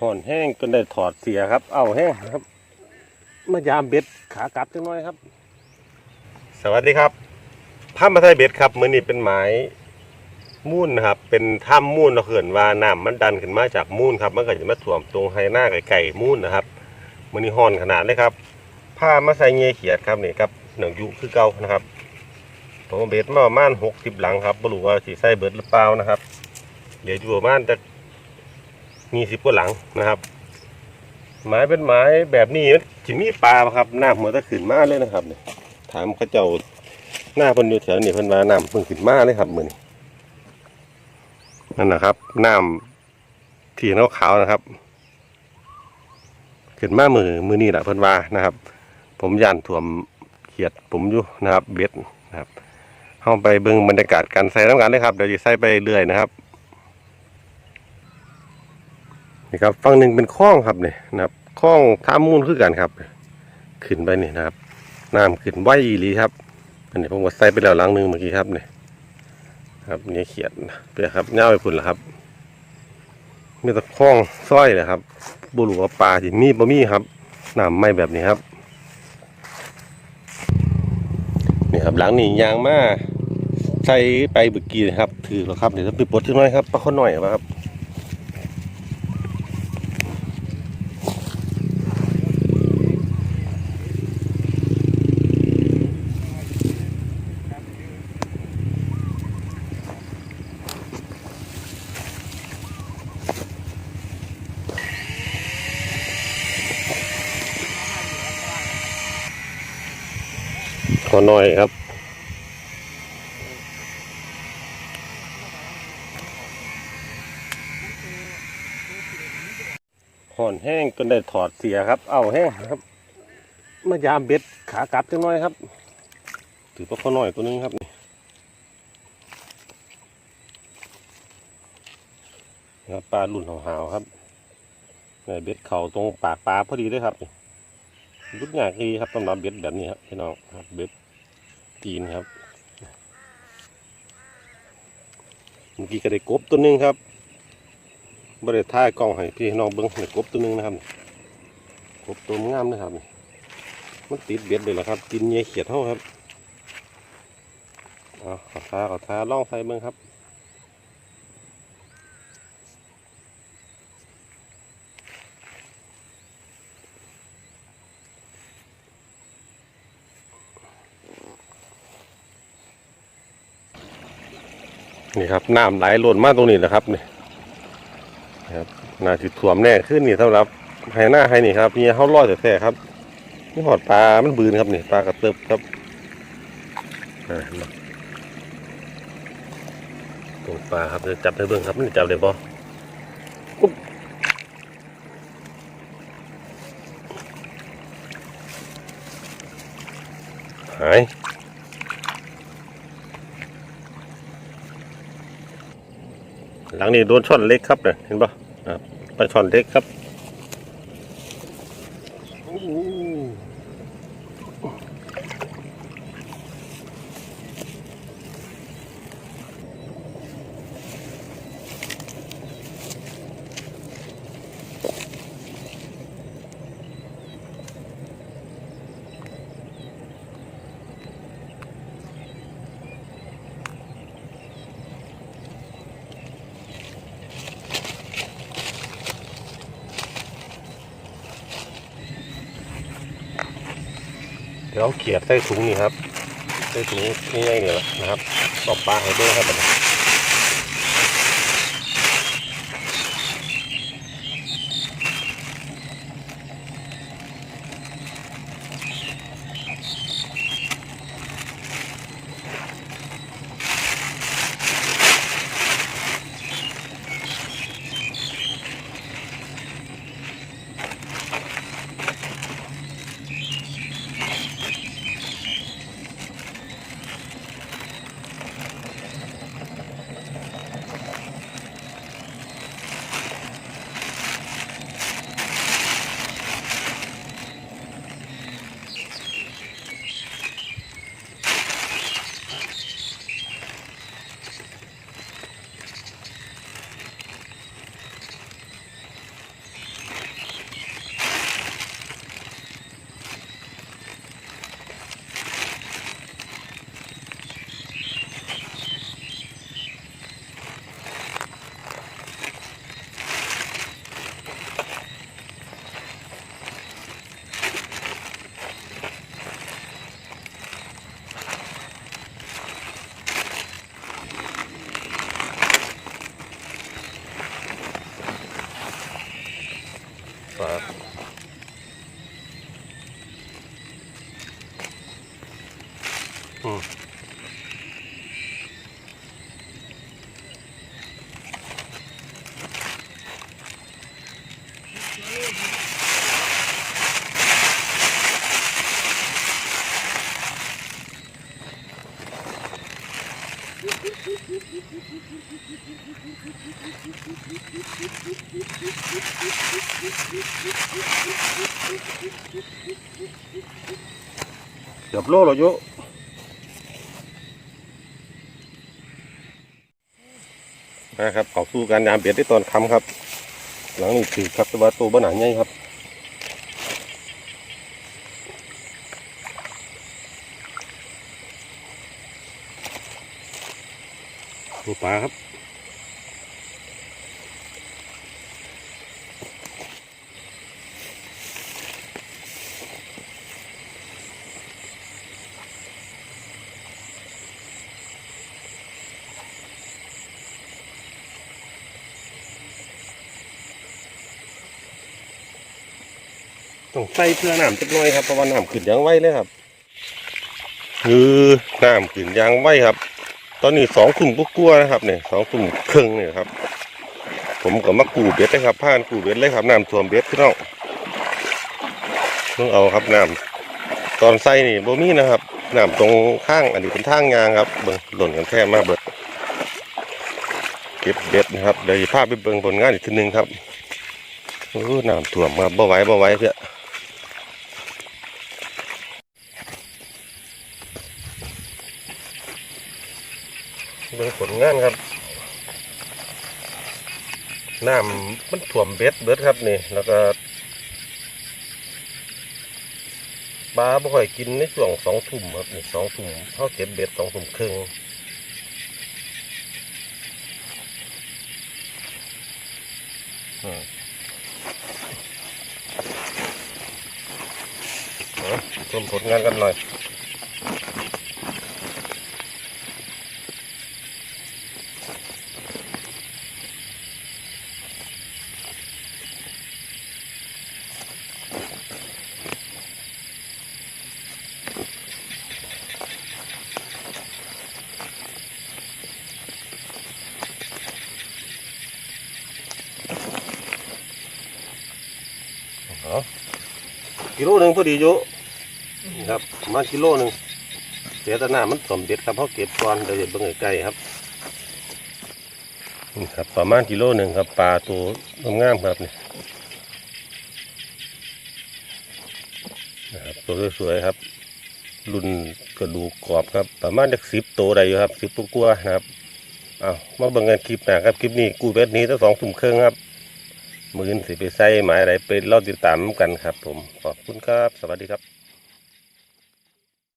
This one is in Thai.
ห่อนแห้งจนได้ถอดเสียครับ เอาแห้งครับ มายามเบ็ดขากลับจังน้อยครับ สวัสดีครับถ้ามาไทยเบ็ดครับมือนี้เป็นหมายมูนนะครับ เป็นถ้ำมูนเราเขื่อนว่าน้ำมันดันขึ้นมาจากมูนครับมันก็จะมาถ่วมตรงไฮหน้าไก่มูนนะครับมือนี้ห่อนขนาดเลยครับผ้ามาใส่เงี้ยเขียดครับนี่ครับหนังยุคือเก่านะครับผมเอาเบ็ดมาประมาณหกสิบหลังครับไม่รู้ว่าสีใส่เบิดหรือเปล่านะครับ เดี๋ยวอยู่ประมาณจะ มีสิบกว่าหลังนะครับไม้เป็นไม้แบบนี้จิมีปลาครับน้ำมันจะขึ้นมาเลยนะครับเนี่ยถามเขาเจ้าหน้าเพิ่นอยู่แถวนี้เพิ่นว่าน้ำเพิ่งขึ้นมาเลยครับมือนี้นั่นนะครับน้ำที่ขาวๆนะครับขึ้นมามือมือนี่แหละเพิ่นว่านะครับ ผมย่านถ่วมเขียดผมอยู่นะครับ เบ็ดนะครับเข้าไปเบิ่งบรรยากาศการใส่น้ำกันเลยครับเดี๋ยวจะใส่ไปเรื่อยนะครับ นี่ครับฝั่งหนึ่งเป็นคลองครับเนี่ยนะครับคลองท่ามูลคือกันครับ ขึ้นไปนี่นะครับน้ำขึ้นไหวอีหลีครับ อันนี้ผมก็ใส่ไปแล้วหลังหนึงเมื่อกี้ครับเนี่ยครับเนี่ยเขียดเปียครับเงาไปพุ่นแล้วครับมีแต่คลองสร้อยเลยครับบุหรุษว่ปลาที่มีบ่มีครับน้ำไม่แบบนี้ครับนี่ครับหลังนี้ยางมาใส่ไปบึกกีนะครับ ถือแล้วครับเดี๋ยวจะไปปลดที่น้อยครับปลาข้อหน่อยครับ อหน่อยครับห่อนแห้งจนได้ถอดเสียครับ เอาแห้งครับ มายามเบ็ดขากลับจังน้อยครับ ถือว่าขอน่อยตัวนึงครับนี่ครับปลาหลุ่นหาวๆครับเบ็ดเข่าตรงปากปลาพอดีเลยครับ รุดยากดีครับสำหรับเบ็ดแบบนี้ครับพี่น้องครับเบ็ด ตีนครับ เมื่อกี้ก็ได้กบตัวหนึงครับบริท่ายกล้องให้พี่น้องเบิ้งในกบตัวหนึงนะครับกบตัวงามนะครับมันติดเบ็ดเลยเหรอครับ กินเงี้ยเขียดเท่าครับเอาขอท้าขอท้าล่องใส่เบิ้งครับ นี่ครับน้ำไหลหล่นมาตรงนี้แหละครับนี่ครับน่าจะถ่วมแน่ขึ้นนี่สำหรับไฮหน้าไฮนี่ครับนี่เขาลอยแต่แท้ๆครับนี่หอดปลา มันบืนครับนี่ปลากระเติบครับนาะตัวปลาครับจะจับได้เบิ่งครับนี่จับได้บ่อุ๊บหาย หลังนี้โดนช่อนเล็กครับเนี่ยเห็นปะไปช่อนเล็กครับ เดี๋ยวเอาเขียดใส่ถุงนี่ครับใส่ถุงนี่ไงเนี่ยนะครับตบปลาให้ด้วยครับ อืมเกือบโลแล้วโย นะครับเขาสู้การยามเบียดได้ตอนคำครับ หลังนี้ถือครับแต่ว่าตัวบ้านหนาใหญ่ครับตัวปลาครับ ต้องใส่เพื่อน้ำจักหน่อยครับเพราะว่าน้ำขึ้นยางไวเลยครับคือน้ำขึ้นยางไวครับ ตอนนี้สองทุ่มกลัวนะครับเนี่ยสองทุ่มครึ่งเนี่ยครับ ผมก็มากูเบ็ดเลยครับผ่านกูเบ็ดเลยครับน้ำท่วมเบ็ดพี่น้องต้องเอาครับน้ำตอนใส่นี่บ่มีนะครับน้ำตรงข้างอันนี้เป็นทางยางครับเบิ่งหล่นกันแท้มาเบิดเก็บเบ็ดนะครับเดี๋ยวสิพาไปเบิ่งผลงานอีกทีหนึงครับโอ้น้ำท่วมครับบ่ไหวบ่ไหวเพื่อ งผลงานครับน้ำมันถ่วมเบ็ดเบิดครับนี่ แล้วก็ปลาบ่ค่อยกินในช่วงสองทุ่มครับนี่สองทุ่มเขาเก็บเบ็ดสองทุ่มครึ่งอืมเอาชมผลงานกันหน่อย กิโลหนึ่งพอดีอยู่ครับประมาณกิโลหนึ่งเสียแตหน้ามันสมเด็จครับเขาะเก็บก่อนเดี๋ยวจะเบิ่งใกล้ครับนี่ครับประมาณกิโลหนึ่งครับปลาตัวงามครับนี่นะครับตัวสวยๆครับ รุ่นกระดูกกรอบครับ ประมาณจากสิบตัวได้อยู่ครับสิบตัวกว่าๆนะครับเอามาเบิ่งกันคลิปหนะครับ คลิปนี้กูเวทนี้ตั้งสองทุ่มเครึ่งครับ มืออนสิไปใส่หมายอะไรไปเล่าติดตามกันครับ ผมขอบคุณครับ สวัสดีครับ